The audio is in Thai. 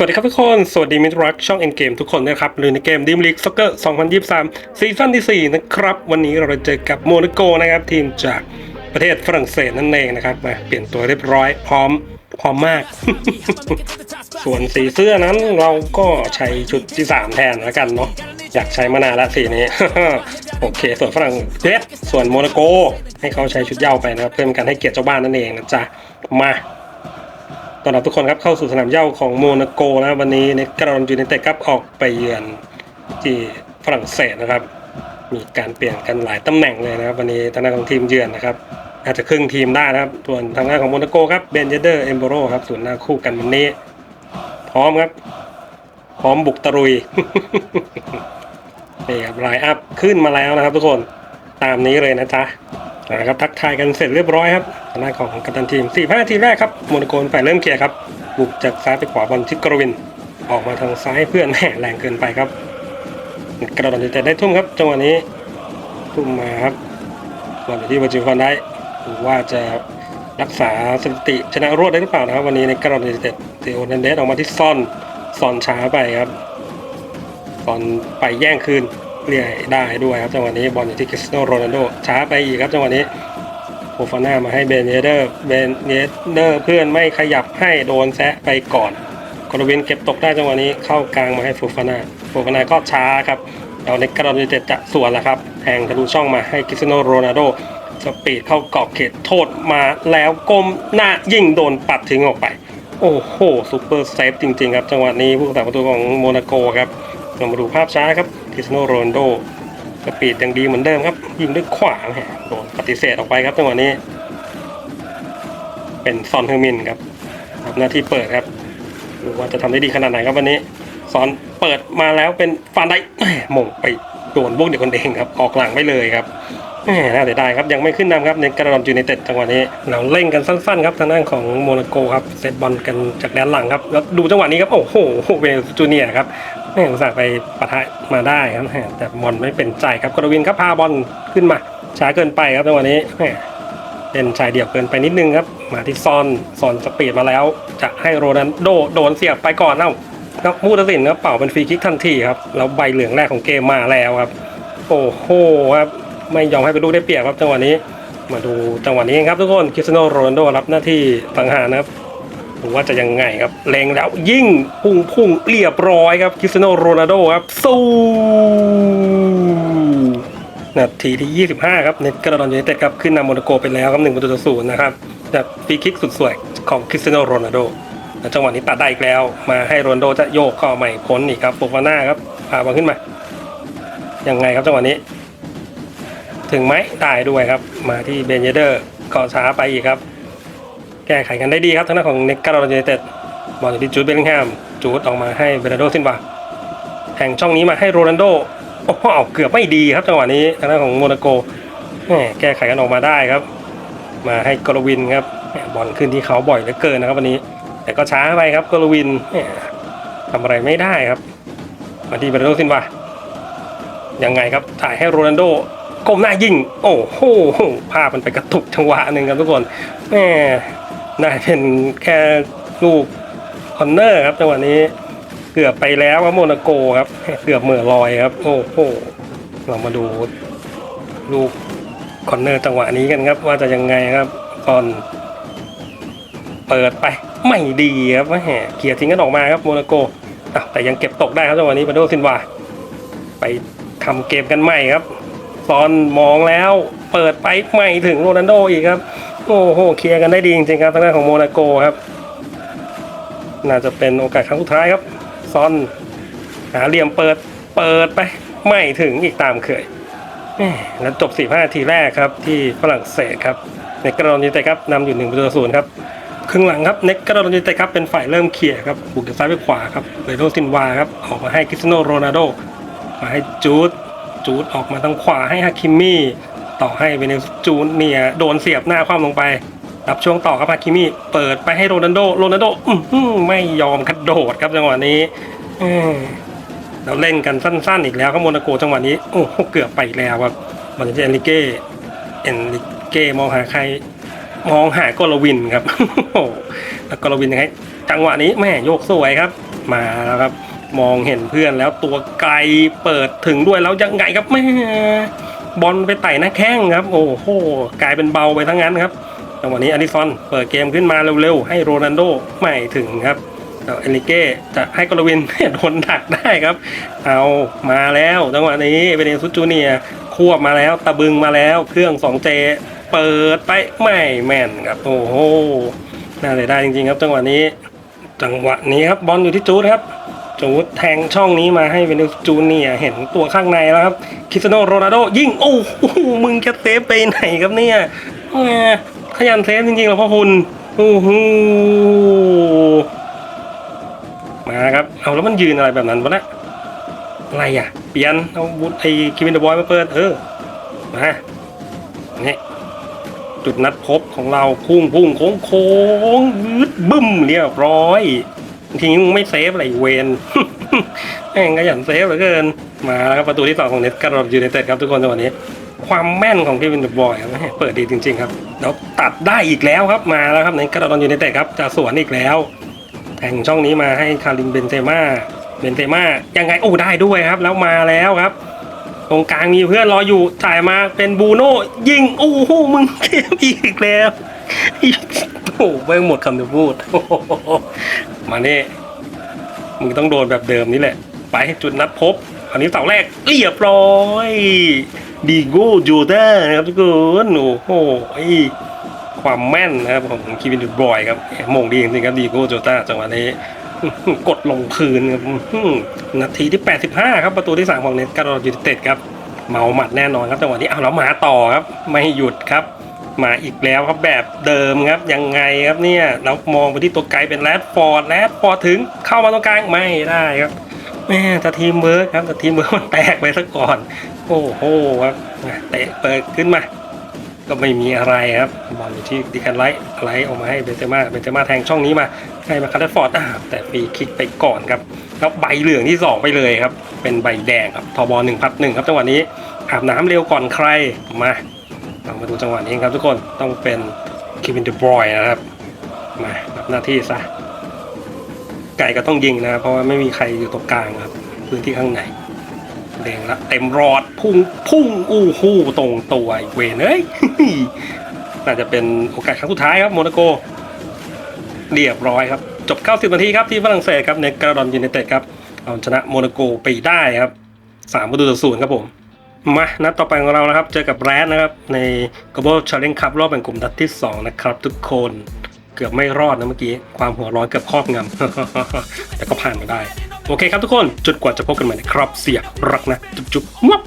สวัสดีครับทุกคน สวัสดีมิตรรักช่อง Endgame ทุกคนนะครับหรือในเกม Dream League Soccer 2023 ซีซั่นที่ 4 นะครับ วันนี้เราจะเจอกับโมนาโกนะครับ ทีมจากประเทศฝรั่งเศสนั่นเองนะครับมาเปลี่ยนตัวเรียบร้อยพร้อมพร้อมมาก ส่วนสีเสื้อนั้นเราก็ใช้ชุดที่ 3 แทนแล้วกันเนาะอยากใช้มานานละสีนี้ โอเค ส่วนฝรั่งเศสส่วนโมนาโก ให้เขาใช้ชุดเย้าไปนะครับเพื่อเป็นการให้เกียรติเจ้าบ้านนั่นเองนะจ๊ะมา ต้อนรับทุกคนครับเข้าสู่สนามเย้าของโมนาโกนะวันนี้ในกรอนยูไนเต็ดครับออกไปเยือนที่ฝรั่งเศสนะครับ มีการเปลี่ยนกันหลายตำแหน่งเลยนะครับ วันนี้ทางด้านของทีมเยือนนะครับอาจจะครึ่งทีมได้นะครับส่วนทางด้านของโมนาโกครับเบนเยเดอร์เอมโบโรครับส่วนหน้าคู่กันวันนี้ พร้อมครับ พร้อมบุกตะรุยนี่ครับไลน์อัพขึ้นมาแล้วนะครับ ทุกคนตามนี้เลยนะจ๊ะ นะครับทักทายกันเสร็จเรียบร้อยครับทางด้านของกัปตันทีม4 5นาทีแรกครับโมนาโกนฝ่ายเริ่มเคลียร์ครับบุกจากซ้ายไปขวาบอลที่กรวิน ออกมาทางซ้ายเพื่อนแหม่แรงเกินไปครับ กระโดดจะได้ทุ่มครับจังหวะนี้ทุ่มมาครับบอลอยู่ที่วาจิฟันได้ว่าจะรักษาสถิติชนะรวดได้หรือเปล่านะครับ วันนี้ในกระโดดจะเตะเทโอนันเดสออกมาที่ซ่อนซ่อนช้าไปครับบอลไปแย่งคืน เรียได้ด้วยครับจังหวะนี้บอลอยู่ที่คริสเตียโนโรนัลโดช้าไปอีกครับจังหวะนี้โฟฟาน่ามาให้เบนเยเดอร์เบนเยเดอร์เพื่อนไม่ขยับให้โดนแซะไปก่อนกรวินเก็บตกได้จังหวะนี้เข้ากลางมาให้โฟฟาน่าโฟฟาน่าก็ช้าครับเราในกระโดดเจ็ดจะสวนแล้วครับแทงทะลุช่องมาให้คริสเตียโนโรนัลโดสปีดเข้ากรอบเขตโทษมาแล้วก้มหน้ายิ่งโดนปัดทิ้งออกไป โอ้โหซูเปอร์เซฟจริงๆครับ จังหวะนี้ผู้รักษาประตูของโมนาโกครับ เรามาดูภาพช้าครับคริสโนโรนโดสปีดยังดีเหมือนเดิมครับ ยิงด้วยขวาแหมโดนปฏิเสธออกไปครับจังหวะนี้ เป็นซอนเฮอร์มินครับทำหน้าที่เปิดครับดูว่าจะทำได้ดีขนาดไหนครับวันนี้ซอนเปิดมาแล้วเป็นฟานได้หม่งไปโดนพวกเด็กคนเองครับ ออกหลังไปเลยครับ แหมน่าเสียดายครับยังไม่ขึ้นนำครับในกระดอนยูไนเต็ดจังหวะนี้เราเล่นกันสั้นๆครับทางด้านของโมนาโกครับเซตบอลกันจากแดนหลังครับแล้วดูจังหวะนี้ครับโอ้โหเวลจูเนียครับแม่งอุตส่าห์ไปปะทะมาได้ครับแหม่แต่บอลไม่เป็นใจครับกรวินครับพาบอลขึ้นมาช้าเกินไปครับจังหวะนี้แหม่เป็นชายเดี่ยวเกินไปนิดนึงครับมาที่ซอนซอนสปีดมาแล้ว จะให้โรนัลโดโดนเสียบไปก่อนเอ้าครับผู้ตัดสินครับเป่าเป็นฟรีคิกทันทีครับแล้วใบเหลืองแรกของเกมมาแล้วครับ โอ้โหครับ ไม่ยอมให้เป็นลูกได้เปรียบครับจังหวะนี้ มาดูจังหวะนี้ครับทุกคนคริสโนโรนโดรับหน้าที่สังหารนะครับดูว่าจะยังไงครับเลงแล้วยิ่งพุ่งพุ่งเรียบร้อยครับคริสโนโรนัลโดครับสู้นาทีที่ 25 ครับเน็ตกระดอนยูไนเต็ดครับขึ้นนำโมนาโกไปแล้วครับ1ประตูต่อศูนย์นะครับจากฟรีคิกสุดสวยของคริสโนโรนัลโดจังหวะนี้ตัดได้อีกแล้ว มาให้โรนโดจะโยกเข้าใหม่พ้นอีกครับโฟฟาน่าครับพาบอลขึ้นมายังไงครับจังหวะนี้ ถึงไหมได้ด้วยครับ มาที่เบนเยเดอร์ก็ช้าไปอีกครับ แก้ไขกันได้ดีครับทางด้านของเนกการ์โรเนเต็ดบอลอยู่ที่จูดเบลลิงแฮมจูดออกมาให้เบรนโดซินวาแห่งช่องนี้มาให้โรนัลโดโอ้โหเกือบไม่ดีครับจังหวะนี้ทางด้านของโมนาโกแก้ไขกันออกมาได้ครับ มาให้กรวินครับบอลขึ้นที่เขาบ่อยเหลือเกินนะครับวันนี้ แต่ก็ช้าไปครับกรวินทำอะไรไม่ได้ครับ มาที่เบรนโดซินวายังไงครับถ่ายให้โรนัลโด ก้มหน้ายิง โอ้โหภาพมันไปกระตุกจังหวะหนึ่งครับทุกคนแหมได้เป็นแค่ลูกคอนเนอร์ครับจังหวะนี้เกือบไปแล้วครับโมนาโกครับเกือบเหม่อลอยครับ โอ้โหเรามาดูลูกคอนเนอร์จังหวะนี้กันครับ ว่าจะยังไงครับตอนเปิดไปไม่ดีครับแหมเกียร์ทิ้งกันออกมาครับโมนาโกแต่ยังเก็บตกได้ครับจังหวะนี้บาโดซินวาไปทำเกมกันใหม่ครับ ซอนมองแล้วเปิดไปใหม่ถึงโรนัลโดอีกครับ โอ้โหเคลียร์กันได้ดีจริงๆครับทางด้านของโมนาโกครับ น่าจะเป็นโอกาสครั้งสุดท้ายครับซอนหาเหลี่ยมเปิดเปิดไปไม่ถึงอีกตามเคยแล้วจบ 45นาทีแรกครับ ที่ฝรั่งเศสครับในกรอนยูไนเต็ดครับนำอยู่1ประตูศูนย์ครับครึ่งหลังครับเน็กกระโดดยูไนเต็ดครับเป็นฝ่ายเริ่มเคลียร์ครับบุกจากซ้ายไปขวาครับเบโดซินวาครับออกมาให้คริสโนโรนัลโดมาให้จูด จูดออกมาทางขวาให้ฮาคิมี่ต่อให้เวเนซุจูนเนี่ยโดนเสียบหน้าคว่ำลงไป รับช่วงต่อครับฮาคิมี่เปิดไปให้โรนัลโดโรนัลโดไม่ยอมกระโดดครับจังหวะนี้เราเล่นกันสั้น ๆ อีกแล้วครับโมนาโกจังหวะนี้โอ้โหเกือบไปแล้วครับบอลที่เอนริเก้เอนริเก้มองหาใครมองหากรวินครับแล้วกรวินยังไงจังหวะนี้แม่โยกสวยครับ มาแล้วครับ มองเห็นเพื่อนแล้วตัวไกลเปิดถึงด้วยแล้วยังไงครับแม่บอลไปไต่หน้าแข้งครับ โอ้โหกลายเป็นเบาไปทั้งนั้นครับจังหวะนี้อลิซอนเปิดเกมขึ้นมาเร็วๆให้โรนัลโดไม่ถึงครับแล้วเอลิเก้จะให้กลวินโดนดักได้ครับ เอามาแล้วจังหวะนี้เบเนซุจูเนียควบมาแล้วตะบึงมาแล้วเครื่อง 2J เปิดไปไม่แม่นครับโอ้โหน่าเสียดายจริงๆครับ จังหวะนี้ จังหวะนี้ครับบอลอยู่ที่จูดครับ จูดแทงช่องนี้มาให้เวนซุสจูเนียเห็นตัวข้างในแล้วครับคริสโนโรนัลโดยิงโอ้โหมึงจะเซฟไปไหนครับเนี่ยขยันเซฟจริงๆเหรอพ่อคุณโอ้โหมาครับเอาแล้วมันยืนอะไรแบบนั้นวะเนี่ยอะไรอะ เปลี่ยนเอาบุตไอ้คิวินเดอะบอยมาเปิดเออมาเนี่ยจุดนัดพบของเราพุ่งพุ่งโค้งโค้งบึ้ดบึ้มเรียบร้อย ทีนี้มึงไม่เซฟอะไรเวนแม่งก็หยันเซฟเหลือเกิน มาแล้วครับประตูที่สองของเน็ตการ์ดยูไนเต็ดครับทุกคนในวันนี้ ความแม่นของเควินเดอะบอยเปิดดีจริง ๆ ครับแล้วตัดได้อีกแล้วครับมาแล้วครับในการ์ดยูไนเต็ดครับจะสวนอีกแล้วแทงช่องนี้มาให้คาริมเบนเซม่าเบนเซม่ายังไงโอ้ได้ด้วยครับ แล้วมาแล้วครับตรงกลางมีเพื่อนรออยู่จ่ายมาเป็นบูโน่ยิงโอ้โหมึงเกมอีกแล้ว โอ้โหไม่หมดคำจะพูด มาเนี่มึงต้องโดนแบบเดิมนี่แหละ ไปจุดนัดพบ อันนี้เสาแรกเรียบร้อยดีโก้จูด้านะครับทุกคนโอ้โหความแม่นนะครับของคีวินดูบอยครับมงดีจริงๆครับดีโก้จูด้าจังหวะนี้กดลงพื้นครับนาทีที่ 85 ครับ ประตูที่ 3 ของเน็ตการ์ดยูไนเต็ดครับ เมาหมัดแน่นอนครับจังหวะนี้เอาแล้วมาต่อครับ ไม่หยุดครับ มาอีกแล้วครับแบบเดิมครับยังไงครับเนี่ยเรามองไปที่ตัวไกลเป็นแรดฟอร์ดแรดฟอร์ดถึงเข้ามาตรงกลางไม่ได้ครับแม่แต่ทีมเวิร์กครับแต่ทีมเวิร์กมันแตกไปซะก่อน โอ้โหครับเตะเปิดขึ้นมา ก็ไม่มีอะไรครับบอลอยู่ที่ดิคันไลท์ไลท์ออกมาให้เบนเซม่าเบนเซม่าแทงช่องนี้มาให้มาคาร์เดฟอร์ดแต่ฟรีคิกไปก่อนครับแล้วใบเหลืองที่สองไปเลยครับ เป็นใบแดงครับทบหนึ่งพัดหนึ่งครับจังหวะนี้อาบน้ำเร็วก่อนใครมา มาดูจังหวะนี้ครับทุกคนต้องเป็นคิวินเดบรอยนะครับมารับหน้าที่ซะไก่ก็ต้องยิงนะเพราะว่าไม่มีใครอยู่ตรงกลางครับพื้นที่ข้างในเด้งละเต็มรอดพุ่งพุ่งอู้หู้ตรงตัวไอ้เวนเอ้ยน่าจะเป็นโอกาสครั้งสุดท้ายครับโมนาโก เรียบร้อยครับ จบ 90 นาทีครับที่ฝรั่งเศสครับในกระดอนยูไนเต็ดครับเอาชนะโมนาโกไปได้ครับ3ประตูต่อศูนย์ครับผม มา นัดต่อไปของเรานะครับ เจอกับแรดนะครับ ใน Global Challenge Cup รอบแบ่งกลุ่มนัดที่ 2 นะครับ ทุกคนเกือบไม่รอดนะเมื่อกี้ ความหัวร้อนเกือบครอบงำแต่ก็ผ่านมาได้ โอเคครับทุกคนจุดกว่าจะพบกันใหม่นะครับ เสียรักนะ จุ๊บๆมับ